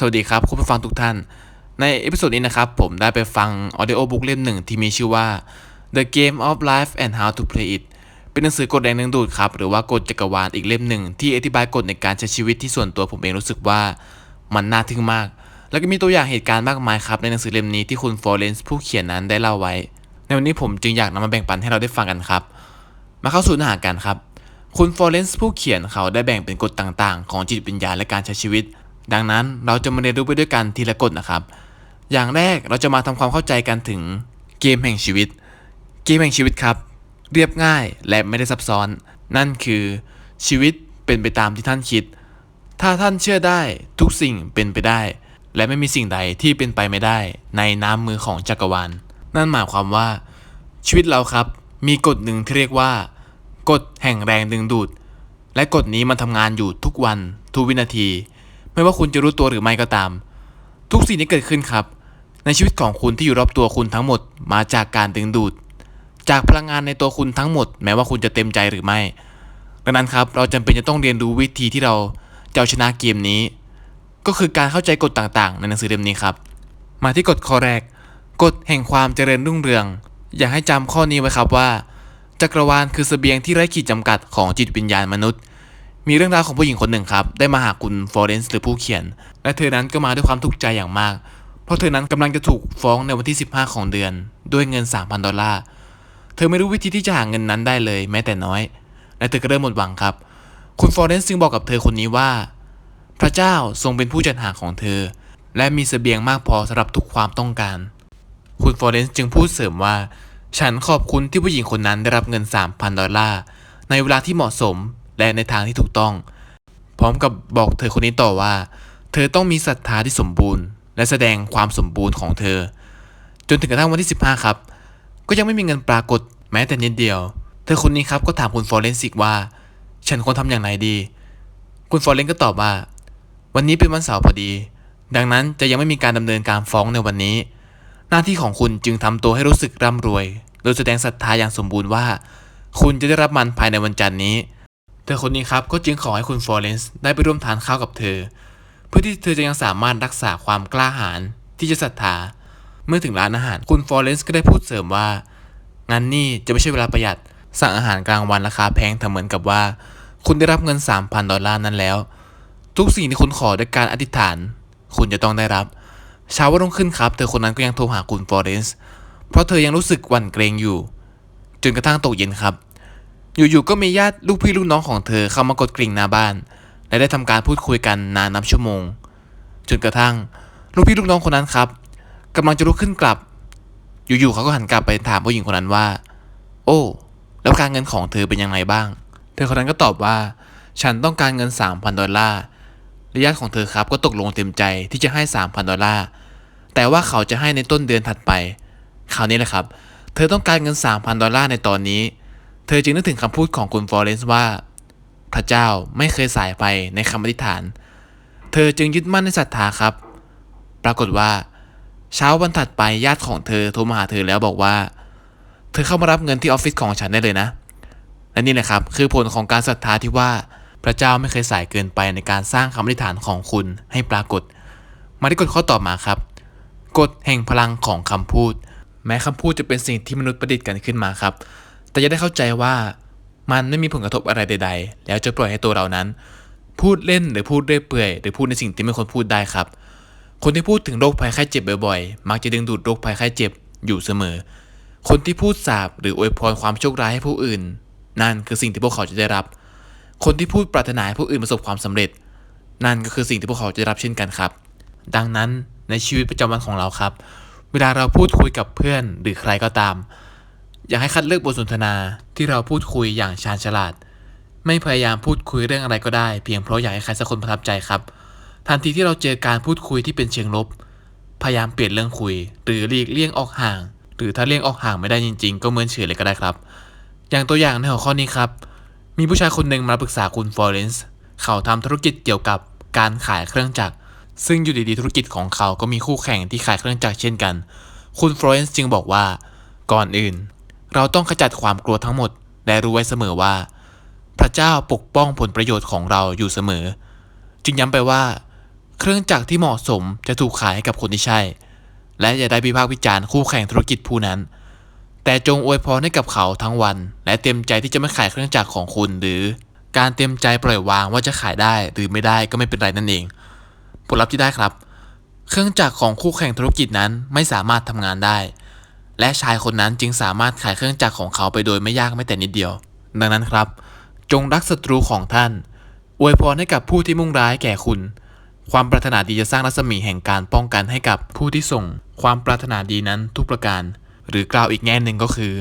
สวัสดีครับคุณผู้ฟังทุกท่าน ในเอพิโซดนี้นะครับผมได้ไปฟังออดิโอบุ๊กเล่มหนึ่งที่มีชื่อว่า The Game of Life and How to Play It เป็นหนังสือกฎแรงดึงดูดครับ หรือว่ากฎจักรวาลอีกเล่มหนึ่งที่อธิบายกฎในการใช้ชีวิตที่ส่วนตัวผมเองรู้สึกว่ามันน่าทึ่งมาก แล้วก็มีตัวอย่างเหตุการณ์มากมายครับ ในหนังสือเล่มนี้ที่คุณฟอเรนซ์ผู้เขียนนั้นได้เล่าไว้ ในวันนี้ผมจึงอยากนำมาแบ่งปันให้เราได้ฟังกันครับ มาเข้าสู่เนื้อหากันครับ คุณฟอเรนซ์ผู้เขียนเขาได้แบ่งเป็นกฎต่างๆ ของจิตวิญญาณและการใช้ชีวิต ดังนั้นเราจะมาเรียนรู้ไปด้วยกันทีละกฎนะครับ อย่างแรกเราจะมาทำความเข้าใจกันถึงเกมแห่งชีวิต เกมแห่งชีวิตครับ เรียบง่ายและไม่ได้ซับซ้อน นั่นคือชีวิตเป็นไปตามที่ท่านคิด ถ้าท่านเชื่อได้ทุกสิ่งเป็นไปได้ และไม่มีสิ่งใดที่เป็นไปไม่ได้ ในน้ำมือของจักรวาล นั่นหมายความว่า ชีวิตเราครับ มีกฎหนึ่งที่เรียกว่า กฎแห่งแรงดึงดูด และกฎนี้มันทำงานอยู่ทุกวันทุกวินาที ไม่ว่าคุณจะรู้ตัวหรือไม่ก็ตาม ทุกสิ่งที่เกิดขึ้นครับ ในชีวิตของคุณที่อยู่รอบตัวคุณทั้งหมดมาจากการดึงดูด จากพลังงานในตัวคุณทั้งหมด แม้ว่าคุณจะเต็มใจหรือไม่ ดังนั้นครับเราจำเป็นจะต้องเรียนรู้วิธีที่เราจะเอาชนะเกมนี้ ก็คือการเข้าใจกฎต่างๆ ในหนังสือเล่มนี้ครับ มาที่กฎข้อแรกกฎแห่งความเจริญรุ่งเรือง อยากให้จำข้อนี้ไว้ครับว่า จักรวาลคือเสบียงที่ไร้ขีดจำกัดของจิตวิญญาณมนุษย์ มีเรื่องราวของผู้หญิงคนหนึ่งครับ ได้มาหาคุณฟลอเรนซ์หรือผู้เขียน และเธอนั้นก็มาด้วยความทุกข์ใจอย่างมาก เพราะเธอนั้นกำลังจะถูกฟ้องในวันที่ 15 ของเดือน ด้วยเงิน 3,000 ดอลลาร์ เธอไม่รู้วิธีที่จะหาเงินนั้นได้เลยแม้แต่น้อย และเธอก็เริ่มหมดหวังครับ คุณฟลอเรนซ์จึงบอกกับเธอคนนี้ว่า พระเจ้าทรงเป็นผู้จัดหาของเธอ และมีเสบียงมากพอสำหรับทุกความต้องการ คุณฟลอเรนซ์จึงพูดเสริมว่า ฉันขอบคุณที่ผู้หญิงคนนั้นได้รับเงิน 3,000 ดอลลาร์ในเวลาที่เหมาะสม และในทางที่ถูกต้อง พร้อมกับบอกเธอคนนี้ต่อว่า เธอต้องมีศรัทธาที่สมบูรณ์ และแสดงความสมบูรณ์ของเธอ จนถึงกระทั่งวันที่ 15 ครับ ก็ยังไม่มีเงินปรากฏแม้แต่นิดเดียว เธอคนนี้ครับก็ถามคุณฟอเรนซ์อีกว่า ฉันควรทำอย่างไรดี คุณฟอเรนซ์ก็ตอบว่า วันนี้เป็นวันเสาร์พอดี ดังนั้นจะยังไม่มีการดำเนินการฟ้องในวันนี้ หน้าที่ของคุณจึงทำตัวให้รู้สึกร่ำรวยโดยแสดงศรัทธาอย่างสมบูรณ์ว่า คุณจะได้รับมันภายในวันจันทร์นี้ เธอคนนี้ครับก็จึงขอให้คุณฟลอเรนซ์ได้ไปร่วมทานข้าวกับเธอ เพื่อที่เธอจะยังสามารถรักษาความกล้าหาญที่จะศรัทธา เมื่อถึงร้านอาหาร คุณฟลอเรนซ์ก็ได้พูดเสริมว่า งั้นนี่จะไม่ใช่เวลาประหยัด สั่งอาหารกลางวันราคาแพงแต่เหมือนกับว่า คุณได้รับเงิน 3,000 ดอลลาร์นั้นแล้ว ทุกสิ่งที่คุณขอด้วยการอธิษฐาน คุณจะต้องได้รับ เช้าวันรุ่งขึ้นครับ เธอคนนั้นก็ยังโทรหาคุณฟลอเรนซ์เพราะเธอยังรู้สึกหวั่นเกรงอยู่ จนกระทั่งตกเย็นครับ อยู่ๆก็มีญาติลูกพี่ลูกน้องของเธอเข้ามากดกริ่งหน้าบ้าน และได้ทำการพูดคุยกันนานนับชั่วโมง จนกระทั่ง ลูกพี่ลูกน้องคนนั้นครับกำลังจะลุกขึ้นกลับ อยู่ๆเขาก็หันกลับไปถามผู้หญิงคนนั้นว่า โอ้ แล้วการเงินของเธอเป็นยังไงบ้าง เธอคนนั้นก็ตอบว่า ฉันต้องการเงิน 3,000 ดอลลาร์และญาติของเธอครับก็ตกลงเต็มใจที่จะให้ 3,000 ดอลลาร์แต่ว่าเขาจะให้ในต้นเดือนถัดไป คราวนี้แหละครับ เธอต้องการเงิน 3,000 ดอลลาร์ในตอนนี้ เธอจึงนึกถึงคำพูดของคุณฟลอเรนซ์ว่า พระเจ้าไม่เคยสายไปในคำอธิษฐาน เธอจึงยึดมั่นในศรัทธาครับ ปรากฏว่า เช้าวันถัดไปญาติของเธอโทรมาหาเธอแล้วบอกว่า เธอเข้ามารับเงินที่ออฟฟิศของฉันได้เลยนะ และนี่แหละครับ คือผลของการศรัทธาที่ว่าพระเจ้าไม่เคยสายเกินไปในการสร้างคำอธิษฐานของคุณให้ปรากฏ มาที่กฎข้อต่อมาครับกฎแห่งพลังของคำพูด แม้คำพูดจะเป็นสิ่งที่มนุษย์ประดิษฐ์กันขึ้นมาครับ แต่จะได้เข้าใจว่ามันไม่มีผลกระทบอะไรใด ๆ แล้วจะปล่อยให้ตัวเรานั้น พูดเล่นหรือพูดเรื่อยเปื่อยหรือพูดในสิ่งที่ไม่ควรพูดได้ครับ คนที่พูดถึงโรคภัยไข้เจ็บบ่อยๆ มักจะดึงดูดโรคภัยไข้เจ็บอยู่เสมอ คนที่พูดสาบหรืออวยพรความโชคร้ายให้ผู้อื่น นั่นคือสิ่งที่พวกเขาจะได้รับ คนที่พูดปรารถนาให้ผู้อื่นประสบความสำเร็จ นั่นก็คือสิ่งที่พวกเขาจะได้รับเช่นกันครับ ดังนั้นในชีวิตประจำวันของเราครับ เวลาเราพูดคุยกับเพื่อนหรือใครก็ตาม อยากให้คัดเลือกบทสนทนาที่เราพูดคุยอย่างชาญฉลาด ไม่พยายามพูดคุยเรื่องอะไรก็ได้ เพียงเพราะอยากให้ใครสักคนประทับใจครับ ทันทีที่เราเจอการพูดคุยที่เป็นเชิงลบ พยายามเปลี่ยนเรื่องคุย หรือหลีกเลี่ยงออกห่าง หรือถ้าเลี่ยงออกห่างไม่ได้จริง ๆ ก็เมินเฉยเลยก็ได้ครับ อย่างตัวอย่างในหัวข้อนี้ครับ มีผู้ชายคนหนึ่งมาปรึกษาคุณฟลอเรนซ์เขาทำธุรกิจเกี่ยวกับการขายเครื่องจักร ซึ่งอยู่ดีๆธุรกิจของเขาก็มีคู่แข่งที่ขายเครื่องจักรเช่นกัน คุณฟลอเรนซ์จึงบอกว่า ก่อนอื่น เราต้องขจัดความกลัวทั้งหมด และรู้ไว้เสมอว่า พระเจ้าปกป้องผลประโยชน์ของเราอยู่เสมอ จึงย้ำไปว่า เครื่องจักรที่เหมาะสมจะถูกขายให้กับคนที่ใช่ และอย่าได้วิพากษ์วิจารณ์คู่แข่งธุรกิจผู้นั้น แต่จงอวยพรให้กับเขาทั้งวัน และเต็มใจที่จะไม่ขายเครื่องจักรของคุณหรือการเต็มใจปล่อยวางว่าจะขายได้หรือไม่ได้ก็ไม่เป็นไรนั่นเอง ผลลัพธ์ที่ได้ครับ เครื่องจักรของคู่แข่งธุรกิจนั้นไม่สามารถทำงานได้ และชายคนนั้นจึงสามารถขายเครื่องจักรของเขาไปโดยไม่ยากแม้แต่นิดเดียว ดังนั้นครับ จงรักศัตรูของท่าน อวยพรให้กับผู้ที่มุ่งร้ายแก่คุณ ความปรารถนาดีจะสร้างรัศมีแห่งการป้องกันให้กับผู้ที่ส่ง ความปรารถนาดีนั้นทุกประการ หรือกล่าวอีกแง่หนึ่งก็คือ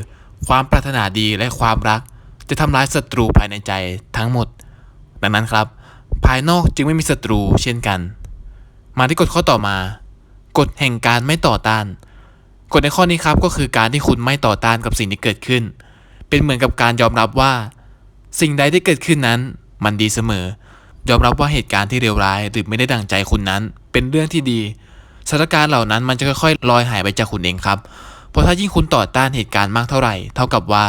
ความปรารถนาดีและความรัก จะทำลายศัตรูภายในใจทั้งหมด ดังนั้นครับ ภายนอกจึงไม่มีศัตรูเช่นกัน มาที่กฎข้อต่อมา กฎแห่งการไม่ต่อต้าน กฎในข้อนี้ครับก็คือการที่คุณไม่ต่อต้านกับสิ่งที่เกิดขึ้น เป็นเหมือนกับการยอมรับว่า สิ่งใดที่เกิดขึ้นนั้น มันดีเสมอ ยอมรับว่าเหตุการณ์ที่เลวร้ายหรือไม่ได้ดั่งใจคุณนั้น เป็นเรื่องที่ดีสถานการณ์เหล่านั้นมันจะค่อยๆลอยหายไปจากคุณเองครับ เพราะถ้ายิ่งคุณต่อต้านเหตุการณ์มากเท่าไหร่ เท่ากับว่า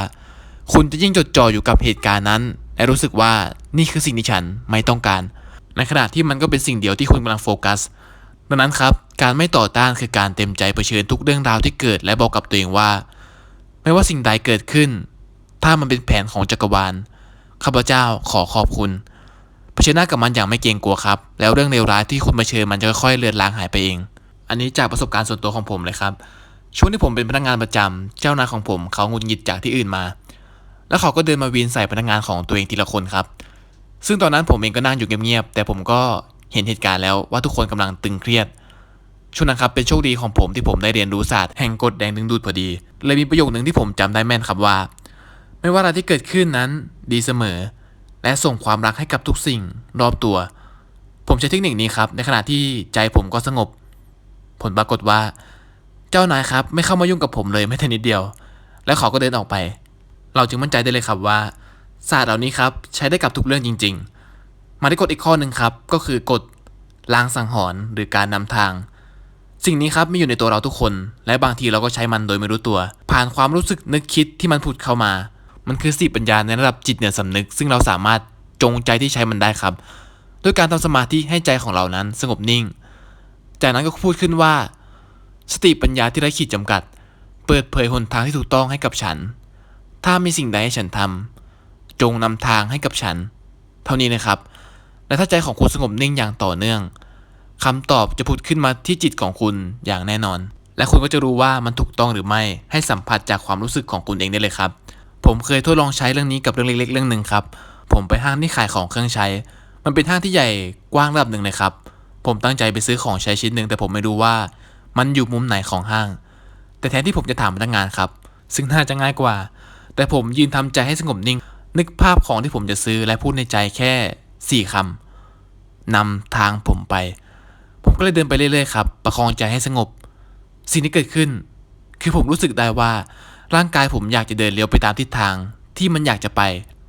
คุณจะยิ่งจดจ่ออยู่กับเหตุการณ์นั้น และรู้สึกว่านี่คือสิ่งที่ฉันไม่ต้องการ ในขณะที่มันก็เป็นสิ่งเดียวที่คุณกำลังโฟกัส ดังนั้นครับ การไม่ต่อต้านคือการเต็มใจเผชิญทุกเรื่องราวที่เกิดและบอกกับตัวเองว่า ไม่ว่าสิ่งใดเกิดขึ้น ถ้ามันเป็นแผนของจักรวาลข้าพเจ้าขอขอบคุณเผชิญหน้ากับมันอย่างไม่เกรงกลัวครับ แล้วเรื่องเลวร้ายที่คุณเผชิญมันจะค่อยๆเลือนลางหายไปเอง อันนี้จากประสบการณ์ส่วนตัวของผมเลยครับ ช่วงที่ผมเป็นพนักงานประจำเจ้านายของผมเขางุดหงิดจากที่อื่นมา แล้วเขาก็เดินมาวีนใส่พนักงานของตัวเองทีละคนครับ ซึ่งตอนนั้นผมเองก็นั่งอยู่เงียบๆแต่ผมก็เห็นเหตุการณ์แล้วว่าทุกคนกำลังตึงเครียด ช่วงนั้นครับเป็นโชคดีของผมที่ผมได้เรียนรู้ศาสตร์แห่งกฎแดงดึงดูดพอดี เลยมีประโยคหนึ่งที่ผมจำได้แม่นครับว่า ไม่ว่าอะไรที่เกิดขึ้นนั้นดีเสมอ และส่งความรักให้กับทุกสิ่งรอบตัว ผมใช้เทคนิคนี้ครับในขณะที่ใจผมก็สงบ ผลปรากฏว่า เจ้านายครับไม่เข้ามายุ่งกับผมเลยแม้แต่นิดเดียว แล้วเขาก็เดินออกไป เราจึงมั่นใจได้เลยครับว่าศาสตร์เหล่านี้ครับใช้ได้กับทุกเรื่องจริง ๆ มาที่กฎอีกข้อหนึ่งครับก็คือกฎลางสังหรณ์หรือการนำทาง สิ่งนี้ครับมีอยู่ในตัวเราทุกคน และบางทีเราก็ใช้มันโดยไม่รู้ตัว ผ่านความรู้สึกนึกคิดที่มันผุดเข้ามา มันคือสติปัญญาในระดับจิตเหนือสำนึก ซึ่งเราสามารถจงใจที่ใช้มันได้ครับด้วยการทำสมาธิให้ใจของเรานั้นสงบนิ่ง จากนั้นก็พูดขึ้นว่า สติปัญญาที่ไร้ขีดจำกัด เปิดเผยหนทางที่ถูกต้องให้กับฉัน ถ้ามีสิ่งใดให้ฉันทำจงนำทางให้กับฉัน เท่านี้นะครับ และถ้าใจของคุณสงบนิ่งอย่างต่อเนื่อง คำตอบจะผุดขึ้นมาที่จิตของคุณอย่างแน่นอน และคุณก็จะรู้ว่ามันถูกต้องหรือไม่ ให้สัมผัสจากความรู้สึกของคุณเองได้เลยครับ ผมเคยทดลองใช้เรื่องนี้กับเรื่องเล็กๆ เรื่องหนึ่งครับ ผมไปห้างที่ขายของเครื่องใช้ มันเป็นห้างที่ใหญ่กว้างระดับหนึ่งเลยครับ ผมตั้งใจไปซื้อของใช้ชิ้นหนึ่งแต่ผมไม่รู้ว่า มันอยู่มุมไหนของห้าง แต่แทนที่ผมจะถามพนักงานครับ ซึ่งน่าจะง่ายกว่า แต่ผมยืนทำใจให้สงบนิ่ง นึกภาพของที่ผมจะซื้อและพูดในใจแค่สี่คำนำทางผมไป ผมก็เลยเดินไปเรื่อยๆครับ ประคองใจให้สงบ สิ่งที่เกิดขึ้น คือผมรู้สึกได้ว่าร่างกายผมอยากจะเดินเลี้ยวไปตามทิศทางที่มันอยากจะไป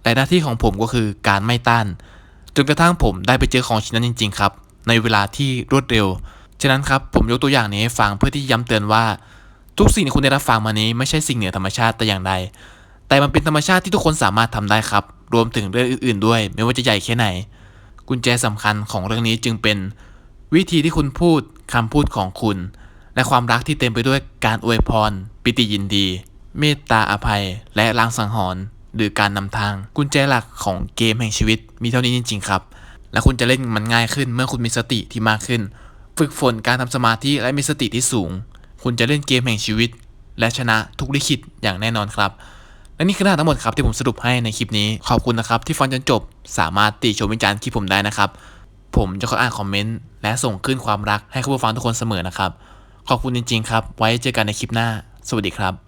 แต่หน้าที่ของผมก็คือการไม่ต้าน จนกระทั่งผมได้ไปเจอของชิ้นนั้นจริง ๆ ครับ ในเวลาที่รวดเร็ว ฉะนั้นครับผมยกตัวอย่างนี้ให้ฟังเพื่อที่ย้ำเตือนว่า ทุกสิ่งที่คุณได้รับฟังมานี้ไม่ใช่สิ่งเหนือธรรมชาติแต่อย่างใด แต่มันเป็นธรรมชาติที่ทุกคนสามารถทำได้ครับ รวมถึงเรื่องอื่น ๆ ด้วย ไม่ว่าจะใหญ่แค่ไหน กุญแจสำคัญของเรื่องนี้จึงเป็น วิธีที่คุณพูดคำพูดของคุณ และความรักที่เต็มไปด้วยการอวยพร ปิติยินดี เมตตาอภัย และลางสังหรณ์หรือการนำทาง กุญแจหลักของเกมแห่งชีวิต มีเท่านี้จริง ๆ ครับ และคุณจะเล่นมันง่ายขึ้นเมื่อคุณมีสติที่มากขึ้น ฝึกฝนการทำสมาธิและมีสติที่สูง คุณจะเล่นเกมแห่งชีวิต และชนะทุกลิขิตอย่างแน่นอนครับและนี่คือเนื้อหาทั้งหมดครับที่ผมสรุปให้ในคลิปนี้ ขอบคุณนะครับที่ฟังจนจบ สามารถติชมวิจารณ์คลิปผมได้นะครับ ผมจะคอยอ่านคอมเมนต์และส่งขึ้นความรักให้คุณผู้ฟังทุกคนเสมอนะครับ ขอบคุณจริง ๆ ครับ ไว้เจอกันในคลิปหน้า สวัสดีครับ